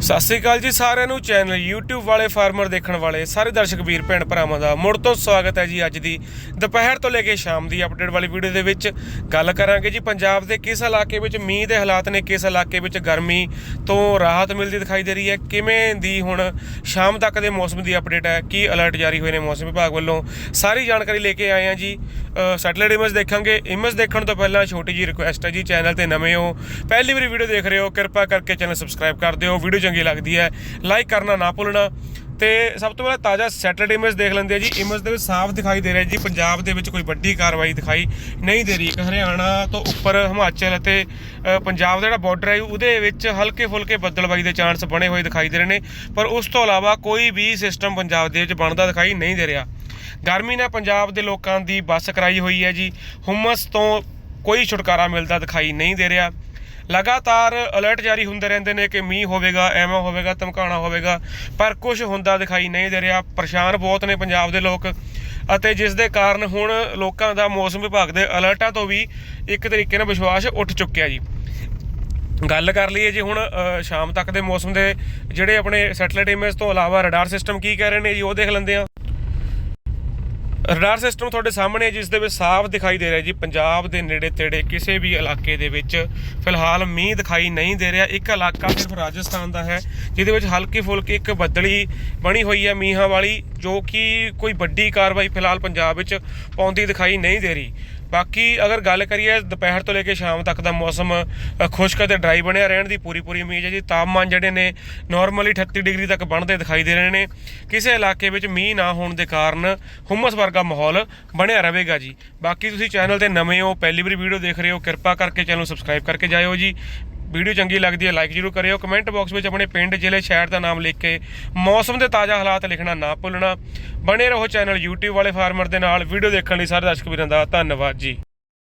ਸਤਿ ਸ੍ਰੀ ਅਕਾਲ ਜੀ ਸਾਰਿਆਂ ਨੂੰ ਚੈਨਲ YouTube ਵਾਲੇ ਫਾਰਮਰ ਦੇਖਣ ਵਾਲੇ, ਸਾਰੇ ਦਰਸ਼ਕ ਵੀਰ, ਭੈਣ ਭਰਾਵਾਂ ਦਾ ਮੁੜ ਤੋਂ ਸਵਾਗਤ ਹੈ ਜੀ ਅੱਜ ਦੀ ਦੁਪਹਿਰ ਤੋਂ ਲੈ ਕੇ ਸ਼ਾਮ ਦੀ ਅਪਡੇਟ ਵਾਲੀ ਵੀਡੀਓ ਦੇ ਵਿੱਚ। ਗੱਲ ਕਰਾਂਗੇ ਜੀ ਪੰਜਾਬ ਦੇ ਕਿਸ ਇਲਾਕੇ ਵਿੱਚ ਮੀਂਹ ਦੇ ਹਾਲਾਤ ਨੇ, ਕਿਸ ਇਲਾਕੇ ਵਿੱਚ ਗਰਮੀ ਤੋਂ ਰਾਹਤ ਮਿਲਦੀ ਦਿਖਾਈ ਦੇ ਰਹੀ ਹੈ, ਕਿਵੇਂ ਦੀ ਹੁਣ ਸ਼ਾਮ ਤੱਕ ਦੇ ਮੌਸਮ ਦੀ ਅਪਡੇਟ ਹੈ, ਕੀ ਅਲਰਟ ਜਾਰੀ ਹੋਏ ਨੇ ਮੌਸਮ ਵਿਭਾਗ ਵੱਲੋਂ? ਸਾਰੀ ਜਾਣਕਾਰੀ ਲੈ ਕੇ ਆਏ ਹਾਂ ਜੀ। ਸੈਟੇਲਾਈਟ ਇਮੇਜ ਦੇਖਾਂਗੇ। ਇਮੇਜ ਦੇਖਣ ਤੋਂ ਪਹਿਲਾਂ ਛੋਟੀ ਜੀ ਰਿਕੁਐਸਟ ਹੈ ਜੀ ਚੈਨਲ ਤੇ ਨਵੇਂ ਹੋ, ਪਹਿਲੀ ਵਾਰੀ ਵੀਡੀਓ ਦੇਖ ਰਹੇ ਹੋ, ਕਿਰਪਾ ਕਰਕੇ ਚੈਨਲ ਸਬਸਕ੍ਰਾਈਬ ਕਰ ਦਿਓ। ਵੀਡੀਓ ਚੰਗੀ ਲੱਗਦੀ ਹੈ। ਲਾਈਕ ਕਰਨਾ ਨਾ ਭੁੱਲਣਾ। ਤੇ ਸਭ ਤੋਂ ਪਹਿਲਾਂ ਤਾਜ਼ਾ ਸੈਟਰਡੇ ਇਮੇਜ ਦੇਖ ਲੈਂਦੇ ਆ ਜੀ। ਇਮੇਜ ਦੇ ਵਿੱਚ ਸਾਫ਼ ਦਿਖਾਈ ਦੇ ਰਿਹਾ ਜੀ। ਪੰਜਾਬ ਦੇ ਵਿੱਚ ਕੋਈ ਵੱਡੀ ਕਾਰਵਾਈ ਦਿਖਾਈ ਨਹੀਂ ਦੇ ਰਹੀ। ਇੱਕ ਹਰਿਆਣਾ ਤੋਂ ਉੱਪਰ ਹਿਮਾਚਲ ਅਤੇ ਪੰਜਾਬ ਦਾ ਜਿਹੜਾ ਬਾਰਡਰ ਹੈ, ਉਹਦੇ ਵਿੱਚ ਹਲਕੇ ਫੁਲਕੇ ਬੱਦਲਬਾਈ ਦੇ ਚਾਂਸ ਬਣੇ ਹੋਏ ਦਿਖਾਈ ਦੇ ਰਹੇ ਨੇ। ਪਰ ਉਸ ਤੋਂ ਇਲਾਵਾ ਕੋਈ ਵੀ ਸਿਸਟਮ ਪੰਜਾਬ ਦੇ ਵਿੱਚ ਬਣਦਾ ਦਿਖਾਈ ਨਹੀਂ ਦੇ ਰਿਹਾ। ਗਰਮੀ ਨੇ ਪੰਜਾਬ ਦੇ ਲੋਕਾਂ ਦੀ ਬੱਸ ਕਰਾਈ ਹੋਈ ਹੈ ਜੀ। ਹੁਮਸ ਤੋਂ ਕੋਈ ਛੁਟਕਾਰਾ ਮਿਲਦਾ ਦਿਖਾਈ ਨਹੀਂ ਦੇ ਰਿਹਾ। ਲਗਾਤਾਰ ਅਲਰਟ ਜਾਰੀ ਹੁੰਦੇ ਰਹਿੰਦੇ ਨੇ ਕਿ ਮੀਂਹ ਹੋਵੇਗਾ, ਐਵੇਂ ਹੋਵੇਗਾ ਧਮਕਾਣਾ ਹੋਵੇਗਾ, ਪਰ ਕੁਝ ਹੁੰਦਾ ਦਿਖਾਈ ਨਹੀਂ ਦੇ ਰਿਹਾ। ਪਰੇਸ਼ਾਨ ਬਹੁਤ ਨੇ ਪੰਜਾਬ ਦੇ ਲੋਕ ਅਤੇ ਜਿਸ ਦੇ ਕਾਰਨ ਹੁਣ ਲੋਕਾਂ ਦਾ ਮੌਸਮ ਵਿਭਾਗ ਦੇ ਅਲਰਟਾਂ ਤੋਂ ਵੀ ਇੱਕ ਤਰੀਕੇ ਨਾਲ ਵਿਸ਼ਵਾਸ ਉੱਠ ਚੁੱਕਿਆ ਜੀ। ਗੱਲ ਕਰ ਲਈਏ ਜੀ ਹੁਣ ਸ਼ਾਮ ਤੱਕ ਦੇ ਮੌਸਮ ਦੇ ਜਿਹੜੇ ਆਪਣੇ ਸੈਟਲਾਈਟ ਇਮੇਜ ਤੋਂ ਇਲਾਵਾ ਰਡਾਰ ਸਿਸਟਮ ਕੀ ਕਹਿ ਰਹੇ ਨੇ ਜੀ, ਉਹ ਦੇਖ ਲੈਂਦੇ ਆ ਰਡਾਰ ਸਿਸਟਮ ਤੁਹਾਡੇ ਸਾਹਮਣੇ ਹੈ, ਜਿਸ ਦੇ ਵਿੱਚ ਸਾਫ਼ ਦਿਖਾਈ ਦੇ ਰਿਹਾ ਜੀ। ਪੰਜਾਬ ਦੇ ਨੇੜੇ ਤੇੜੇ ਕਿਸੇ ਵੀ ਇਲਾਕੇ ਦੇ ਵਿੱਚ ਫਿਲਹਾਲ ਮੀਂਹ ਦਿਖਾਈ ਨਹੀਂ ਦੇ ਰਿਹਾ। ਇੱਕ ਇਲਾਕਾ ਸਿਰਫ ਰਾਜਸਥਾਨ ਦਾ ਹੈ, ਜਿਹਦੇ ਵਿੱਚ ਹਲਕੀ ਫੁਲਕੀ ਇੱਕ ਬੱਦਲੀ ਬਣੀ ਹੋਈ ਹੈ ਮੀਂਹਾਂ ਵਾਲੀ, ਜੋ ਕਿ ਕੋਈ ਵੱਡੀ ਕਾਰਵਾਈ ਫਿਲਹਾਲ ਪੰਜਾਬ ਵਿੱਚ ਪਾਉਂਦੀ ਦਿਖਾਈ ਨਹੀਂ ਦੇ ਰਹੀ। ਬਾਕੀ ਅਗਰ ਗੱਲ ਕਰੀਏ ਦੁਪਹਿਰ ਤੋਂ ਲੈ ਕੇ ਸ਼ਾਮ ਤੱਕ ਦਾ ਮੌਸਮ ਖੁਸ਼ਕ ਅਤੇ ਡਰਾਈ ਬਣਿਆ ਰਹਿਣ ਦੀ ਪੂਰੀ ਪੂਰੀ ਉਮੀਦ ਹੈ ਜੀ। ਤਾਪਮਾਨ ਜਿਹੜੇ ਨੇ ਨਾਰਮਲੀ 38 ਡਿਗਰੀ ਤੱਕ ਬਣਦੇ ਦਿਖਾਈ ਦੇ ਰਹੇ ਨੇ। ਕਿਸੇ ਇਲਾਕੇ ਵਿੱਚ ਮੀਂਹ ਨਾ ਹੋਣ ਦੇ ਕਾਰਨ ਹੁਮਸ ਵਰਗਾ ਮਾਹੌਲ ਬਣਿਆ ਰਹੇਗਾ ਜੀ। ਬਾਕੀ ਤੁਸੀਂ ਚੈਨਲ ਤੇ ਨਵੇਂ ਹੋ, ਪਹਿਲੀ ਵਾਰੀ ਵੀਡੀਓ ਦੇਖ ਰਹੇ ਹੋ, ਕਿਰਪਾ ਕਰਕੇ ਚੈਨਲ ਨੂੰ ਸਬਸਕ੍ਰਾਈਬ ਕਰਕੇ ਜਾਇਓ ਜੀ। ਵੀਡੀਓ ਚੰਗੀ ਲੱਗਦੀ ਹੈ ਲਾਈਕ ਜ਼ਰੂਰ ਕਰਿਓ। ਕਮੈਂਟ ਬਾਕਸ ਵਿੱਚ ਆਪਣੇ ਪਿੰਡ, ਜ਼ਿਲ੍ਹੇ, ਸ਼ਹਿਰ ਦਾ ਨਾਮ ਲਿਖ ਕੇ ਮੌਸਮ ਦੇ ਤਾਜ਼ਾ ਹਾਲਾਤ ਲਿਖਣਾ ਨਾ ਭੁੱਲਣਾ। ਬਣੇ ਰਹੋ ਚੈਨਲ YouTube ਵਾਲੇ ਫਾਰਮਰ ਦੇ ਨਾਲ। ਵੀਡੀਓ ਦੇਖਣ ਲਈ ਸਾਰੇ ਦਰਸ਼ਕ ਵੀਰਾਂ ਦਾ ਧੰਨਵਾਦ ਜੀ।